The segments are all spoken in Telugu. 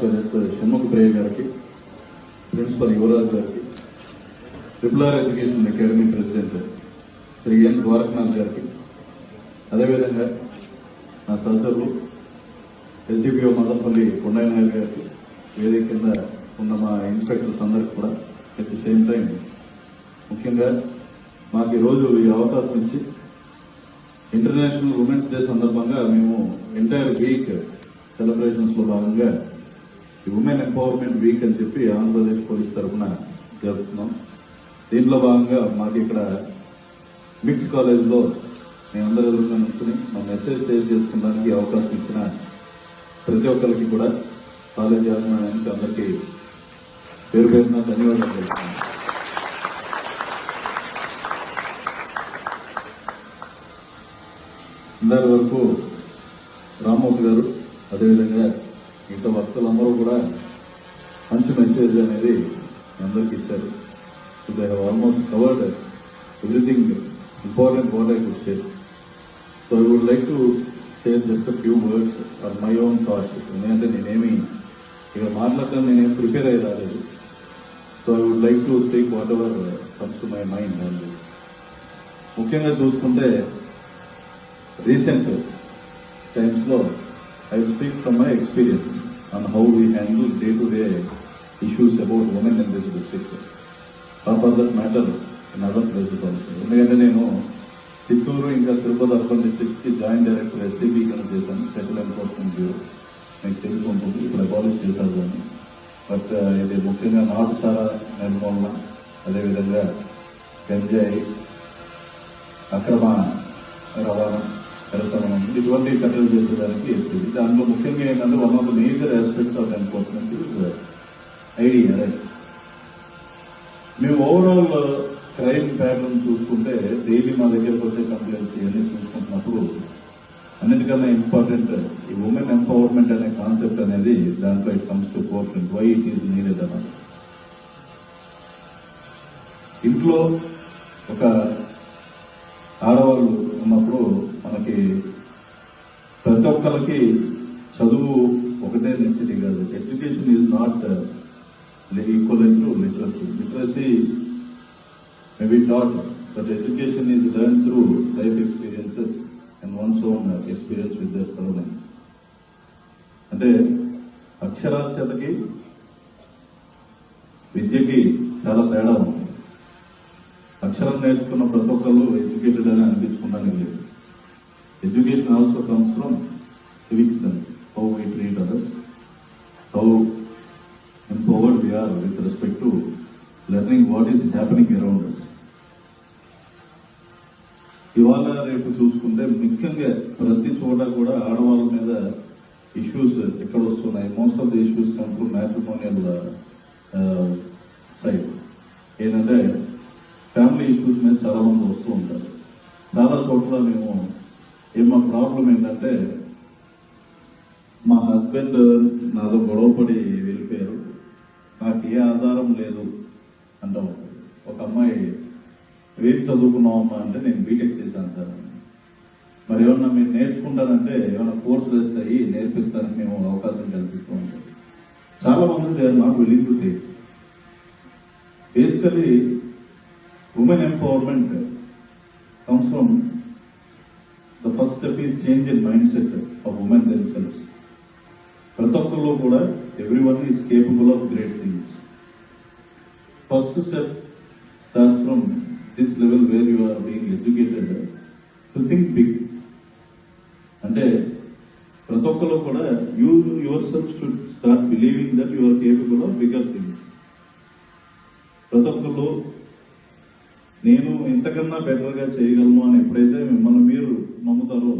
డాక్టర్ ఎస్ షణ్ముఖ ప్రియ గారికి ప్రిన్సిపల్ యువరాజ్ గారికి triple R education academy president Shri N Dwarakanath గారికి అదేవిధంగా నా సహచరులు ఎస్డిపిఓ మదనపల్లి కొండయ్య నాయుడు గారికి వేదిక కింద ఉన్న మా ఇన్స్పెక్టర్స్ అందరికి కూడా అట్ ది సేమ్ టైం ముఖ్యంగా మాకు ఈరోజు ఈ అవకాశం ఇచ్చి ఇంటర్నేషనల్ ఉమెన్స్ డే సందర్భంగా మేము ఎంటైర్ వీక్ సెలబ్రేషన్స్లో భాగంగా ఉమెన్ ఎంపవర్మెంట్ వీక్ అని చెప్పి ఆంధ్రప్రదేశ్ పోలీస్ తరఫున జరుపుతున్నాం. దీంట్లో భాగంగా మాకు ఇక్కడ మిక్స్ కాలేజ్లో మేమందరూ ఎదురుగా నుంచుని మా మెసేజ్ షేర్ చేసుకోవడానికి అవకాశం ఇచ్చిన ప్రతి ఒక్కరికి కూడా కాలేజ్ యాజమాన్యానికి అందరికీ పేరు పేరున ధన్యవాదాలు తెలుపుతున్నాను ఇందాక వరకు రామ్మూర్తి గారు అదేవిధంగా మిగతా భక్తులందరూ కూడా మంచి మెసేజ్ అనేది అందరికి ఇచ్చారు. So they have almost covered everything important what I could share so I would like to share just few words are my own thoughts ఎందుకంటే నేనేమి ఇక మాట్లాడటం నేనేం ప్రిపేర్ అయ్యి రాలేదు. So I would like to take whatever comes to my mind అండి ముఖ్యంగా చూసుకుంటే రీసెంట్ టైమ్స్లో లో I speak from my experience on how we handle day to day issues about women in this district or for that matter in other places also ఎందుకంటే నేను చిత్తూరు ఇంకా తిరుపతి అర్బన్ డిస్ట్రిక్ట్కి జాయింట్ డైరెక్టర్ ఎస్సీబీ కింద చేశాను. స్పెషల్ ఎన్ఫోర్స్మెంట్ బ్యూరో మీకు తెలిసి ఉంటుంది. ఇప్పుడు అబాలిష్ చేశారు దాన్ని. బట్ ఇది ముఖ్యంగా నాటు సారా నిర్మూలన అదేవిధంగా గంజాయి అక్రమ రవాణా కరసనం ఇటువంటి కట్టలు చేసేదానికి ఎస్పీ దాంట్లో ముఖ్యంగా ఏంటంటే one of the major aspects of enforcement ID arrest మేము ఓవరాల్ క్రైమ్ ప్యాటర్న్ చూసుకుంటే డైలీ మా దగ్గరకు వచ్చే కంప్లైంట్స్ ఇవన్నీ చూసుకుంటున్నప్పుడు అన్నిటికన్నా ఇంపార్టెంట్ ఈ ఉమెన్ ఎంపవర్మెంట్ అనే కాన్సెప్ట్ అనేది దాంట్లో it comes to forefront why it is needed అన్నది ఇంట్లో ఒక ఆడవాళ్ళు ఉన్నప్పుడు మనకి ప్రతి ఒక్కరికి education is not equal to literacy literacy maybe taught but education is learn through life experiences and one's own experience with their surrounding అంటే అక్షరాస్యతకి విద్యకి చాలా తేడా ఉంది. అక్షరం నేర్చుకున్న ప్రతి ఒక్కరు ఎడ్యుకేటెడ్ అని అనిపించుకున్నాను లేదు. Education also comes from civic sense how we treat others how empowered we are with respect to learning what is happening around us ఇవాళ రేపు చూసుకుంటే ముఖ్యంగా ప్రతి చోట కూడా ఆడవాళ్ళ మీద ఇష్యూస్ ఎక్కడ వస్తున్నాయి? మోస్ట్ ఆఫ్ ది ఇష్యూస్ కంటూ మ్యాట్రిమోనియల్ సైడ్ ఏంటంటే ఫ్యామిలీ ఇష్యూస్ మీద చాలా మంది వస్తూ ఉంటారు. చాలా చోట్ల మేము ఏమో ప్రాబ్లం ఏంటంటే నాతో గొడవపడి వెళ్ళిపోయారు. నాకు ఏ ఆధారం లేదు అంటాం ఒక అమ్మాయి ఏం చదువుకున్నావమ్మా అంటే నేను బీటెక్ చేశాను సార్. మరి ఏమన్నా మీరు నేర్చుకుంటారంటే ఏమైనా కోర్సులు వేస్తాయి నేర్పిస్తారని మేము అవకాశం కల్పిస్తూ ఉంటాం. చాలా మంది నాకు వెలిగిపోతాయి basically women empowerment comes from the first step is change in mindset of women themselves ప్రతి ఒక్కరిలో కూడా everyone is capable of great things first step starts from this level where you are being educated to think big అంటే ప్రతి ఒక్కరు కూడా you yourself to start believing that you are capable of bigger things ప్రతి ఒక్కరు నేను ఇంతకన్నా బెటర్గా చేయగలను అని ఎప్పుడైతే మిమ్మల్ని మీరు నమ్ముతారో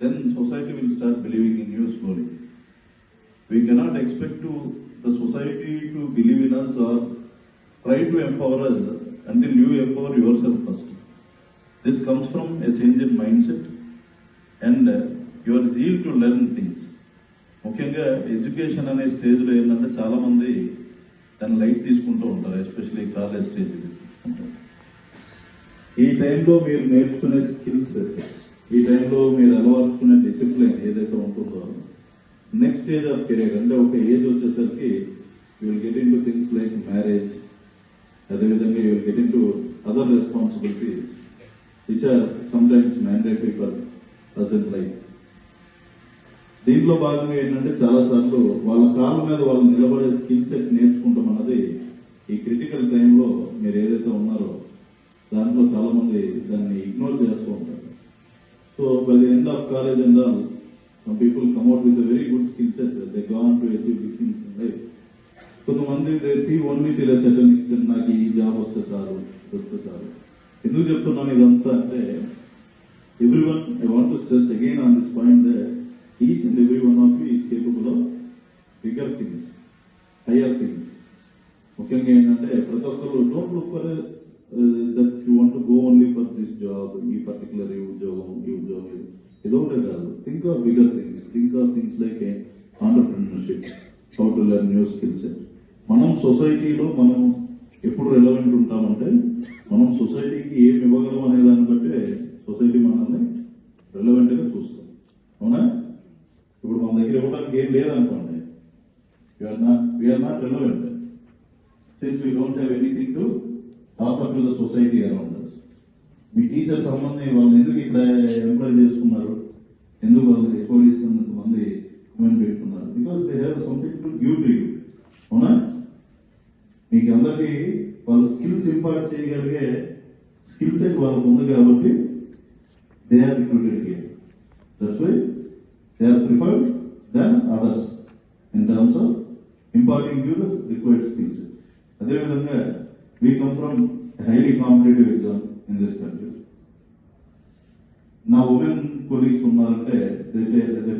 then society will start believing in you slowly we cannot expect to the society to believe in us or try to empower us until you empower yourself first this comes from a change in mindset and your zeal to learn things ముఖ్యంగా ఎడ్యుకేషన్ అనే స్టేజ్లో ఏంటంటే చాలా మంది దాన్ని లైట్ తీసుకుంటూ ఉంటారు ఎస్పెషల్లీ కాలేజ్ స్టేజ్ ఈ టైంలో మీరు నేర్చుకునే స్కిల్స్ ఈ టైంలో మీరు అలవర్చుకునే డిసిప్లిన్ ఏదైతే ఉంటుందో నెక్స్ట్ స్టేజ్ ఆఫ్ కెరీర్ అంటే ఒక ఏజ్ వచ్చేసరికి you will get into things like marriage అదేవిధంగా you get into other responsibilities which are sometimes mandatory for present life దీంట్లో భాగంగా ఏంటంటే చాలా సార్లు వాళ్ళ కాళ్ళ మీద వాళ్ళు నిలబడే స్కిల్ సెట్ నేర్చుకుంటాం అన్నది ఈ క్రిటికల్ టైంలో మీరు ఏదైతే ఉన్నారో దాంట్లో చాలా మంది దాన్ని ఇగ్నోర్ చేస్తూ ఉంటారు. So by the end of college and all some people come out with very good skill set they gone to achieve big things in life కొంతమంది దేశీ ఓన్లీ టిల్ సెటన్ ఎక్స్టెంట్ నాకు ఈ జాబ్ వస్తే చాలు వస్తే చాలు ఎందుకు చెప్తున్నాను ఇదంతా అంటే everyone I want to stress again on this point that each and everyone of you is capable of bigger things higher things ముఖ్యంగా ఏంటంటే ప్రతి ఒక్కరు don't look for that you want go only for this job ఈ పర్టికులర్ ఈ ఉద్యోగం ఈ ఉద్యోగం ఏదో ఒకటే కాదు think of bigger things think of things like entrepreneurship how to learn new skills మనం సొసైటీలో మనం ఎప్పుడు రెలవెంట్ ఉంటామంటే మనం సొసైటీకి ఏం ఇవ్వగలం అనే దాన్ని బట్టే సొసైటీ మనల్ని రెలవెంట్గా చూస్తాం అవునా? ఇప్పుడు మన దగ్గర ఇవ్వడానికి ఏం లేదనుకోండి we are not we are not relevant since we don't have anything to offer to the society around me teacher సంబంధం వాళ్ళు ఎందుకు ఇక్కడ ఎంప్లాయ్ చేసుకున్నారు? ఎందుకు వాళ్ళు ఎక్కువ మంది కమెంట్ పెట్టుకున్నారు? Because they have something to give to you అవునా? మీకు అందరికీ వాళ్ళ స్కిల్స్ ఇంపార్ట్ చేయగలిగే స్కిల్ సెట్ వాళ్ళకు ఉంది కాబట్టి they are recruited here that's why they are preferred than others in terms of imparting you the required skills అదేవిధంగా we come from highly competitive exam in this country నా ఉమెన్ కొలీగ్స్ ఉన్నారంటే దే దే